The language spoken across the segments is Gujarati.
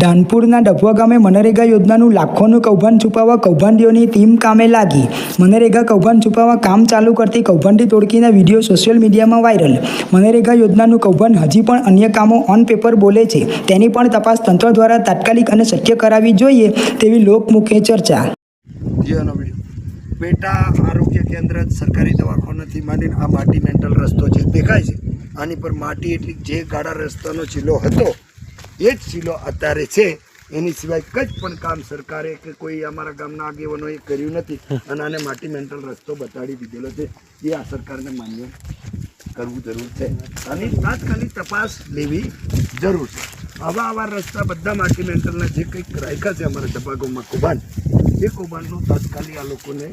ધાનપુરના ડભવા ગામે મનરેગા યોજનાનું લાખોનું કૌભાંડ છુપાવવા કૌભાંડીઓની ટીમ કામે લાગી. મનરેગા કૌભાંડ છુપાવવા કામ ચાલુ કરતી કૌભાંડી તોડકીના વીડિયો સોશિયલ મીડિયામાં વાયરલ. મનરેગા યોજનાનું કૌભાંડ હજી પણ અન્ય કામો ઓન પેપર બોલે છે. તેની પણ તપાસ તંત્ર દ્વારા તાત્કાલિક અને શક્ય કરાવવી જોઈએ તેવી લોકમુખે ચર્ચા. પેટા આરોગ્ય કેન્દ્ર સરકારી દવાખાનાથી માંડીને આ માટી મેન્ટલ રસ્તો જે દેખાય છે, આની પર માટી એટલી જે ગાડા રસ્તાનો ચીલો હતો એ જ શીલો અત્યારે છે. એની સિવાય કંઈ પણ કામ સરકારે કે કોઈ અમારા ગામના આગેવાનોએ કર્યું નથી. અને આને માટી મેન્ટલ રસ્તો બતાડી દીધેલો છે. એ આ સરકારને માન્ય કરવું જરૂર છે. આની તાત્કાલિક તપાસ લેવી જરૂર છે. આવા આવા રસ્તા બધા માટી મેન્ટલના જે કંઈક રાખ્યા છે અમારા ડબ્બાગોમાં કૌભાંડ, એ કૌભાંડનું તાત્કાલિક આ લોકોને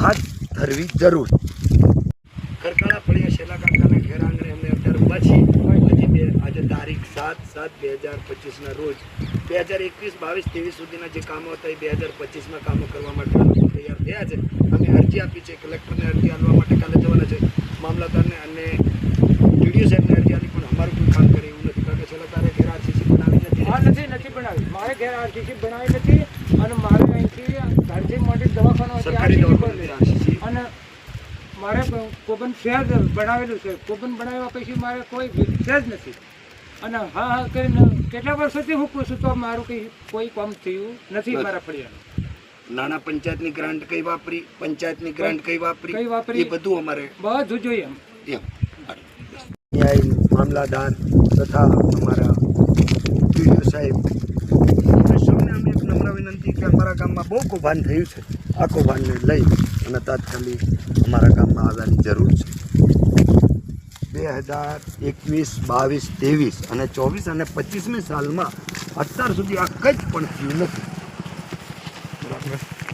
હાથ ધરવી જરૂર કરકાળા પડ્યા, શેલા કાકાના ઘેર આંગણે અમે અત્યારે ઊભા છીએ. તારીખ સાત સાત બે હજાર પચીસના રોજ બે હજાર એકવીસ બાવીસ ત્રેવીસ સુધીના જે કામો હતા એ બે હજાર પચીસમાં કામો કરવા માટે તૈયાર થયા છે. અમે અરજી આપી છે કલેક્ટરને અરજી આપવા માટે કાલે જવાના છે. મામલતદારને અને ડીડીઓ સાહેબને અરજી આપી પણ અમારું કોઈ કામ કરે એવું નથી. કારણ કે છેલ્લા તારે ઘેર આરસીસી બનાવી નથી. હા નથી નથી બનાવી. મારે ઘેર આરસીસી બનાવી નથી અને મારે અહીંથી ઘરથી મોટી દવાખાનો અને મારે કોપન શહેર બનાવેલું છે. કોપન બનાવ્યા પછી મારે કોઈ છે નથી. અને હા હા કરીને કેટલા વર્ષોથી હું પૂછું તો મારું કંઈ કોઈ કામ થયું નથી મારા ફળિયાનું. નાના પંચાયતની ગ્રાન્ટ કઈ વાપરી પંચાયતની ગ્રાન્ટ કઈ વાપરી? કઈ વાપરી? એ બધું અમારે. બધું જોઈએ એમ. ન્યાય મામલાદાર તથા અમારા પીડીઓ સાહેબ. સૌને અમે એક નમ્ર વિનંતી કે અમારા ગામમાં બહુ કૌભાંડ થયું છે. આ કૌભાંડને લઈ અને તાત્કાલિક અમારા ગામમાં આવવાની જરૂર છે. હજાર એકવીસ, બાવીસ, ત્રેવીસ અને ચોવીસ અને પચીસમી સાલમાં અત્યાર સુધી આ કંઈ જ પણ થયું નથી. બરાબર